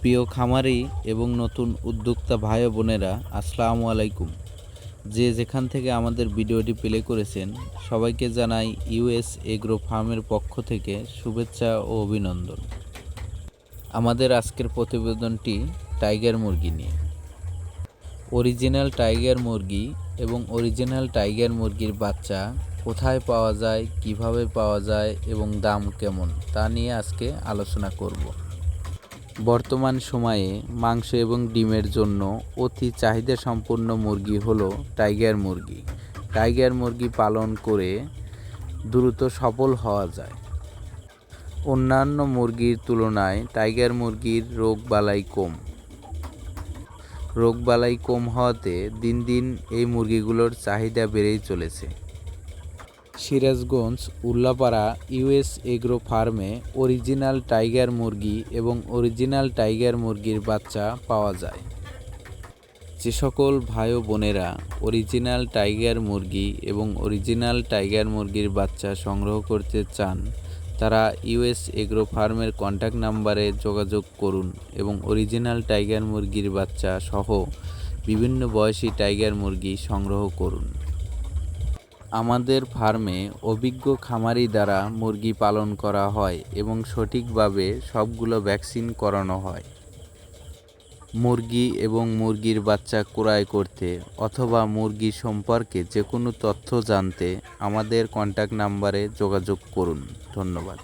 প্রিয় খামারি এবং নতুন উদ্যোক্তা ভাই বোনেরা, আসসালামু আলাইকুম। যে যেখান থেকে আমাদের ভিডিওটি প্লে করেছেন, সবাইকে জানাই ইউএস এগ্রো ফার্মের পক্ষ থেকে শুভেচ্ছা ও অভিনন্দন। আমাদের আজকের প্রতিবেদনটি টাইগার মুরগি নিয়ে। অরিজিনাল টাইগার মুরগি এবং অরিজিনাল টাইগার মুরগির বাচ্চা কোথায় পাওয়া যায়, কীভাবে পাওয়া যায় এবং দাম কেমন, তা নিয়ে আজকে আলোচনা করব। বর্তমান সময়ে মাংস এবং ডিমের জন্য অতি চাহিদা সম্পন্ন মুরগি হলো টাইগার মুরগি। টাইগার মুরগি পালন করে দ্রুত সফল হওয়া যায়। অন্যান্য মুরগির তুলনায় টাইগার মুরগির রোগ বালাই কম। রোগবালাই কম হওয়াতে দিন দিন এই মুরগিগুলোর চাহিদা বেড়েই চলেছে। সিরাজগঞ্জ, উল্লাপাড়া ইউএস এগ্রো ফার্মে অরিজিনাল টাইগার মুরগি এবং অরিজিনাল টাইগার মুরগির বাচ্চা পাওয়া যায়। যে সকল ভাই বোনেরা অরিজিনাল টাইগার মুরগি এবং অরিজিনাল টাইগার মুরগির বাচ্চা সংগ্রহ করতে চান, তারা ইউএস এগ্রো ফার্মের কন্ট্যাক্ট নাম্বারে যোগাযোগ করুন এবং অরিজিনাল টাইগার মুরগির বাচ্চা সহ বিভিন্ন বয়সী টাইগার মুরগি সংগ্রহ করুন। আমাদের ফার্মে অভিজ্ঞ খামারি দ্বারা মুরগি পালন করা হয় এবং সঠিকভাবে সবগুলো ভ্যাকসিন করানো হয়। মুরগি এবং মুরগির বাচ্চা ক্রয় করতে অথবা মুরগি সম্পর্কে যে কোনো তথ্য জানতে আমাদের কন্ট্যাক্ট নাম্বারে যোগাযোগ করুন। ধন্যবাদ।